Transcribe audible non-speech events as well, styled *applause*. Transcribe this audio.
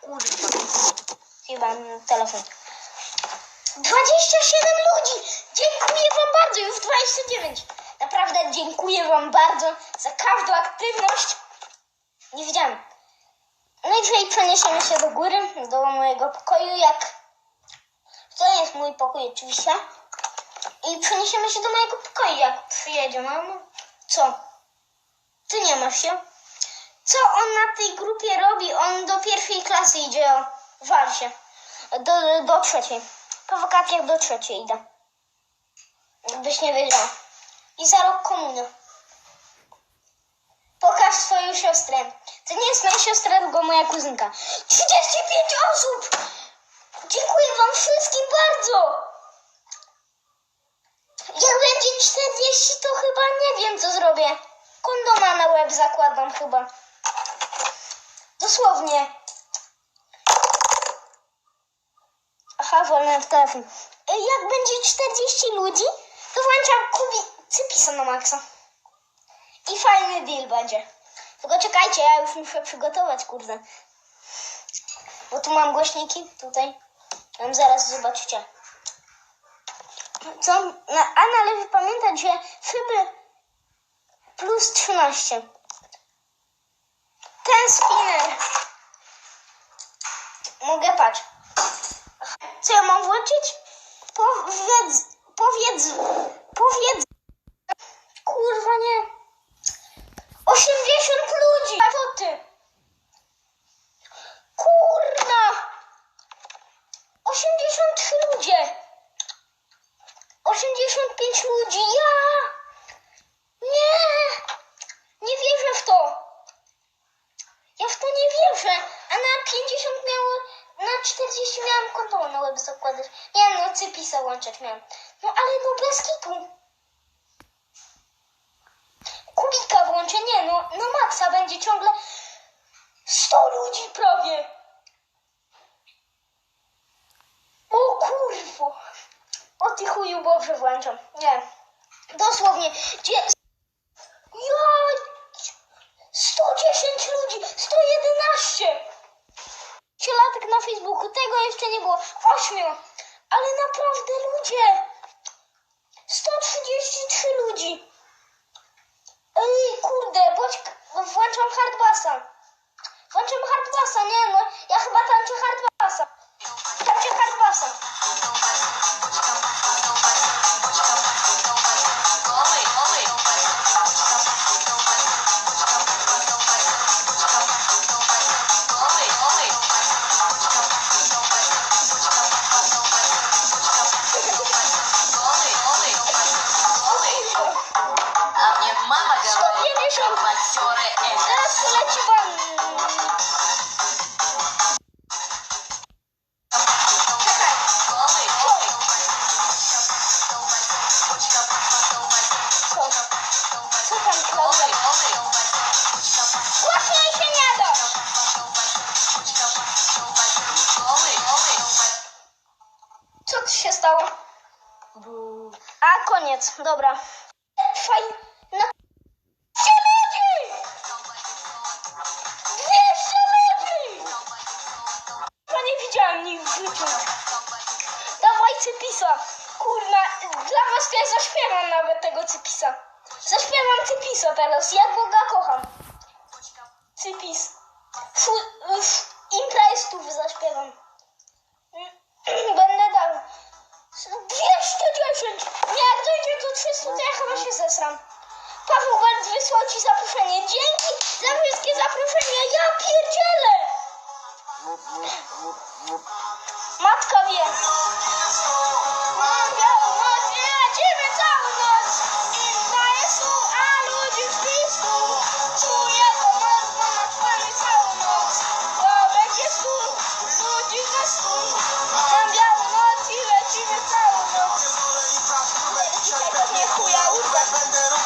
Kurwa. Chyba telefon. 27 ludzi! Dziękuję wam bardzo, już 29. Naprawdę dziękuję wam bardzo za każdą aktywność. Nie wiedziałem. No i dzisiaj przeniesiemy się do góry, do mojego pokoju, jak... To jest mój pokój oczywiście. I przeniesiemy się do mojego pokoju, jak przyjedzie mama. Co? Ty nie masz się? Co on na tej grupie robi? On do pierwszej klasy idzie, o, wal się. Do, do trzeciej. Po wakacjach do trzeciej idę. Jakbyś nie wiedział. I za rok komuny. Pokaż swoją siostrę. To nie jest moja siostra, tylko moja kuzynka. 35 osób! Dziękuję wam wszystkim bardzo! Jak będzie 40, to chyba nie wiem, co zrobię. Kondoma na łeb zakładam chyba. Dosłownie. Aha, wolny telefon. E, Jak będzie 40 ludzi, to włączam kubi cypisa na maksa. I fajny deal będzie. Tylko czekajcie, ja już muszę przygotować, kurde. Bo tu mam głośniki, tutaj. Tam zaraz zobaczycie. Co? A należy pamiętać, że szyby plus 13. Ten spinner. Co ja mam włączyć? Powiedz, powiedz, powiedz. Kurwa nie. 80 ludzi. Co ty? Kurna. 83 ludzie. 85 ludzi. Ja. Nie. Nie wierzę w to. Ja w to nie wierzę. A na 50 miało, na 40 miałam konto na łeb zakładać. Nie no, cypisa łączyć miałam. No ale no bez kitu. Kubika włączę, nie no, no maksa będzie ciągle 100 ludzi prawie. O kurwo. O ty chuju Boże włączam. Nie. Dosłownie. Gdzie... Ja... 110 ludzi, 111! Cielatek na Facebooku, tego jeszcze nie było. 8! Ale naprawdę ludzie! 133 ludzi! Ej, kurde, bądź, włączam hardbassa. Włączam hardbassa, nie no, ja chyba wieczorem. Teraz leci wam. się stało. A koniec, dobra. Fajna no. Ja zaśpiewam nawet tego cypisa. Zaśpiewam cypisa teraz, jak go ga kocham. Cypis. Fu, f, imprezów zaśpiewam. *clears throat* Będę dał. 210! Nie, jak dojdzie do 300, to ja chyba się zesram. Paweł Węc wysłał ci zaproszenie. Dzięki za wszystkie zaproszenia. Ja pierdzielę! Matka wie. Pewnie chuja. Będę